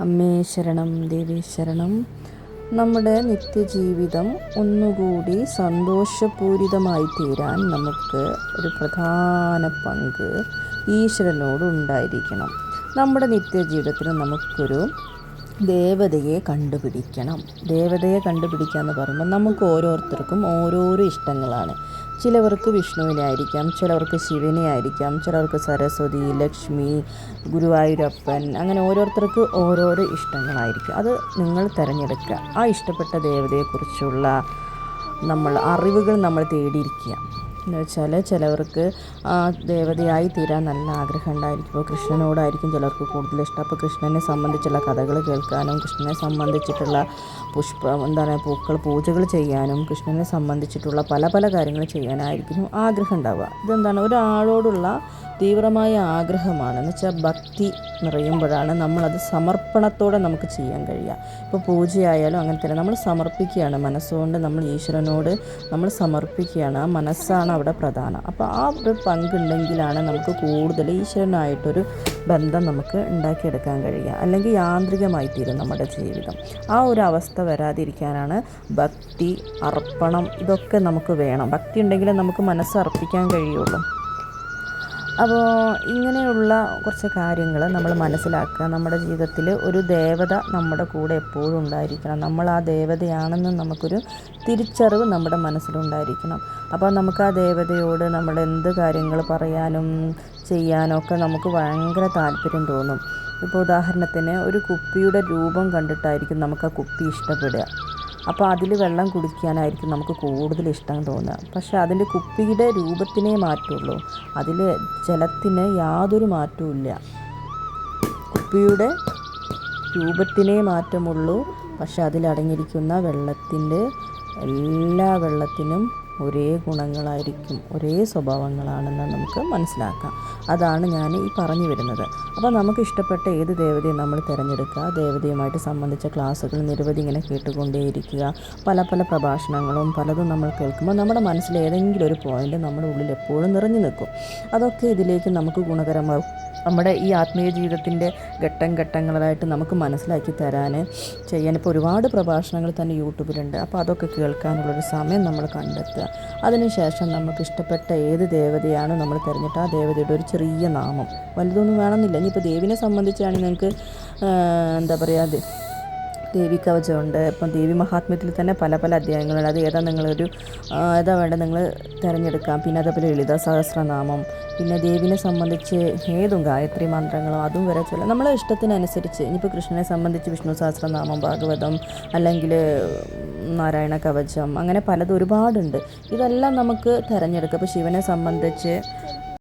അമ്മേ ശരണം ദേവീ ശരണം. നമ്മുടെ നിത്യജീവിതം ഒന്നുകൂടി സന്തോഷപൂരിതമായി തീരാൻ നമുക്ക് ഒരു പ്രധാന പങ്ക് ഈശ്വരനോട് ഉണ്ടായിരിക്കണം. നമ്മുടെ നിത്യജീവിതത്തിന് നമുക്കൊരു ദേവതയെ കണ്ടുപിടിക്കണം. ദേവതയെ കണ്ടുപിടിക്കുക എന്ന് പറയുമ്പോൾ നമുക്ക് ഓരോരുത്തർക്കും ഓരോരോ ഇഷ്ടങ്ങളാണ്. ചിലവർക്ക് വിഷ്ണുവിനെ ആയിരിക്കാം ചിലവർക്ക് ശിവനെ ആയിരിക്കാം ചിലവർക്ക് സരസ്വതി ലക്ഷ്മി ഗുരുവായൂരപ്പൻ അങ്ങനെ ഓരോരുത്തർക്ക് ഓരോരോ ഇഷ്ടങ്ങളായിരിക്കും. അത് നിങ്ങൾ തിരഞ്ഞെടുക്കുക. ആ ഇഷ്ടപ്പെട്ട ദേവതയെക്കുറിച്ചുള്ള നമ്മൾ അറിവുകൾ നമ്മൾ തേടിയിരിക്കുക. എന്ന് വെച്ചാൽ ചിലവർക്ക് ദേവതയായി തീരാൻ നല്ല ആഗ്രഹം ഉണ്ടായിരിക്കും. ഇപ്പോൾ കൃഷ്ണനോടായിരിക്കും ചിലർക്ക് കൂടുതൽ ഇഷ്ടം. അപ്പോൾ കൃഷ്ണനെ സംബന്ധിച്ചുള്ള കഥകൾ കേൾക്കാനും കൃഷ്ണനെ സംബന്ധിച്ചിട്ടുള്ള പുഷ്പ എന്താണ് പൂക്കൾ പൂജകൾ ചെയ്യാനും കൃഷ്ണനെ സംബന്ധിച്ചിട്ടുള്ള പല പല കാര്യങ്ങൾ ചെയ്യാനായിരിക്കും ആഗ്രഹം ഉണ്ടാവുക. ഇതെന്താണ്? ഒരാളോടുള്ള തീവ്രമായ ആഗ്രഹമാണ് എന്ന് വെച്ചാൽ ഭക്തി നിറയുമ്പോഴാണ് നമ്മളത് സമർപ്പണത്തോടെ നമുക്ക് ചെയ്യാൻ കഴിയുക. ഇപ്പോൾ പൂജയായാലും അങ്ങനെ തന്നെ നമ്മൾ സമർപ്പിക്കുകയാണ്. മനസ്സുകൊണ്ട് നമ്മൾ ഈശ്വരനോട് നമ്മൾ സമർപ്പിക്കുകയാണ്. ആ മനസ്സാണ് അവിടെ പ്രധാനം. അപ്പോൾ ആ ഒരു പങ്കുണ്ടെങ്കിലാണ് നമുക്ക് കൂടുതൽ ഈശ്വരനായിട്ടൊരു ബന്ധം നമുക്ക് ഉണ്ടാക്കിയെടുക്കാൻ കഴിയുക. അല്ലെങ്കിൽ യാന്ത്രികമായി തീരും നമ്മുടെ ജീവിതം. ആ ഒരു അവസ്ഥ വരാതിരിക്കാനാണ് ഭക്തി അർപ്പണം ഇതൊക്കെ നമുക്ക് വേണം. ഭക്തി ഉണ്ടെങ്കിലേ നമുക്ക് മനസ്സ് അർപ്പിക്കാൻ കഴിയുള്ളൂ. അപ്പോൾ ഇങ്ങനെയുള്ള കുറച്ച് കാര്യങ്ങൾ നമ്മൾ മനസ്സിലാക്കുക. നമ്മുടെ ജീവിതത്തിൽ ഒരു ദേവത നമ്മുടെ കൂടെ എപ്പോഴും ഉണ്ടായിരിക്കണം. നമ്മൾ ആ ദേവതയാണെന്ന് നമുക്കൊരു തിരിച്ചറിവ് നമ്മുടെ മനസ്സിലുണ്ടായിരിക്കണം. അപ്പോൾ നമുക്ക് ആ ദേവതയോട് നമ്മൾ എന്ത് കാര്യങ്ങൾ പറയാനും ചെയ്യാനൊക്കെ നമുക്ക് ഭയങ്കര താല്പര്യം തോന്നും. ഇപ്പോൾ ഉദാഹരണത്തിന് ഒരു കുപ്പിയുടെ രൂപം കണ്ടിട്ടായിരിക്കും നമുക്ക് ആ കുപ്പി ഇഷ്ടപ്പെടുക. അപ്പോൾ അതിൽ വെള്ളം കുടിക്കാനായിരിക്കും നമുക്ക് കൂടുതൽ ഇഷ്ടം തോന്നുക. പക്ഷേ അതിന്റെ കുപ്പിയുടെ രൂപത്തിനേ മാറ്റുള്ളൂ. അതിൽ ജലത്തിന് യാതൊരു മാറ്റവുമില്ല കുപ്പിയുടെ രൂപത്തിനേ മാറ്റമുള്ളൂ. പക്ഷെ അതിലടങ്ങിയിരിക്കുന്ന വെള്ളത്തിന്റെ എല്ലാ വെള്ളത്തിനും ഒരേ ഗുണങ്ങളായിരിക്കും ഒരേ സ്വഭാവങ്ങളാണെന്ന് നമുക്ക് മനസ്സിലാക്കാം. അതാണ് ഞാൻ ഈ പറഞ്ഞു വരുന്നത്. അപ്പോൾ നമുക്ക് ഇഷ്ടപ്പെട്ട ഏത് ദേവതയും നമ്മൾ തിരഞ്ഞെടുക്കുക. ദേവതയുമായിട്ട് സംബന്ധിച്ച ക്ലാസ്സുകൾ നിരവധി ഇങ്ങനെ കേട്ടുകൊണ്ടേയിരിക്കുക. പല പല പ്രഭാഷണങ്ങളും പലതും നമ്മൾ കേൾക്കുമ്പോൾ നമ്മുടെ മനസ്സിൽ ഏതെങ്കിലും ഒരു പോയിന്റ് നമ്മുടെ ഉള്ളിൽ എപ്പോഴും നിറഞ്ഞു നിൽക്കും. അതൊക്കെ ഇതിലേക്ക് നമുക്ക് ഗുണകരമാകും. നമ്മുടെ ഈ ആത്മീയ ജീവിതത്തിന്റെ ഘട്ടം ഘട്ടങ്ങളായിട്ട് നമുക്ക് മനസ്സിലാക്കി തരാൻ ചെയ്യാൻ ഇപ്പോൾ ഒരുപാട് പ്രഭാഷണങ്ങൾ തന്നെ യൂട്യൂബിലുണ്ട്. അപ്പോൾ അതൊക്കെ കേൾക്കാനുള്ളൊരു സമയം നമ്മൾ കണ്ടെത്തുക. അതിനുശേഷം നമുക്ക് ഇഷ്ടപ്പെട്ട ഏത് ദേവതയാണ് നമ്മൾ തിരഞ്ഞിട്ട് ആ ദേവതയുടെ ഒരു ചെറിയ നാമം. വലുതൊന്നും വേണമെന്നില്ല. ഇനിയിപ്പോൾ ദേവിനെ സംബന്ധിച്ചാണെങ്കിൽ നിങ്ങൾക്ക് എന്താ പറയുക ദേവി കവചമുണ്ട്. ഇപ്പം ദേവി മഹാത്മ്യത്തിൽ തന്നെ പല പല അധ്യായങ്ങളുണ്ട് അത് ഏതാ നിങ്ങളൊരു ഏതാ വേണ്ടത് നിങ്ങൾ തിരഞ്ഞെടുക്കാം. പിന്നെ അതേപോലെ ലളിത സഹസ്രനാമം പിന്നെ ദേവിനെ സംബന്ധിച്ച് ഏതും ഗായത്രി മന്ത്രങ്ങളോ അതും വരെ ചില നമ്മളെ ഇഷ്ടത്തിനനുസരിച്ച്. ഇനിയിപ്പോൾ കൃഷ്ണനെ സംബന്ധിച്ച് വിഷ്ണു സഹസ്രനാമം ഭാഗവതം അല്ലെങ്കിൽ നാരായണ കവചം അങ്ങനെ പലതും ഒരുപാടുണ്ട്. ഇതെല്ലാം നമുക്ക് തിരഞ്ഞെടുക്കാം. ഇപ്പോൾ ശിവനെ സംബന്ധിച്ച്